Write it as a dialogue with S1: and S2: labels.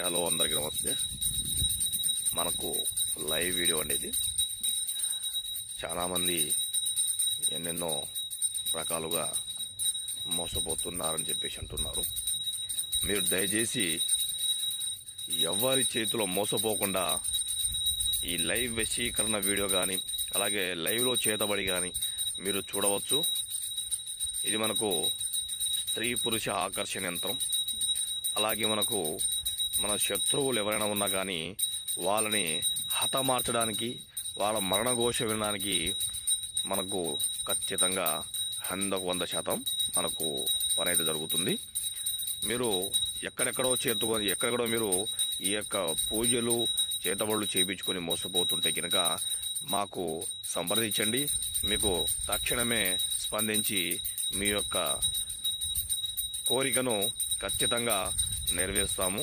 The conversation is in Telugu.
S1: హలో అందరికీ నమస్తే. మనకు లైవ్ వీడియో అనేది చాలామంది ఎన్నెన్నో రకాలుగా మోసపోతున్నారని చెప్పేసి అంటున్నారు. మీరు దయచేసి ఎవరి చేతిలో మోసపోకుండా ఈ లైవ్ వశీకరణ వీడియో కానీ అలాగే లైవ్లో చేతబడి కానీ మీరు చూడవచ్చు. ఇది మనకు స్త్రీ పురుష ఆకర్షణ యంత్రం. అలాగే మనకు మన శత్రువులు ఎవరైనా ఉన్నా కానీ వాళ్ళని హతమార్చడానికి వాళ్ళ మరణఘోష వినడానికి మనకు ఖచ్చితంగా వందకు వంద శాతం మనకు పని అయితే జరుగుతుంది. మీరు ఎక్కడెక్కడో చేరుకొని ఎక్కడెక్కడో మీరు ఈ యొక్క పూజలు చేతబడులు చేయించుకొని మోసపోతుంటే కనుక మాకు సంప్రదించండి. మీకు తక్షణమే స్పందించి మీ యొక్క కోరికను ఖచ్చితంగా నెరవేరుస్తాము.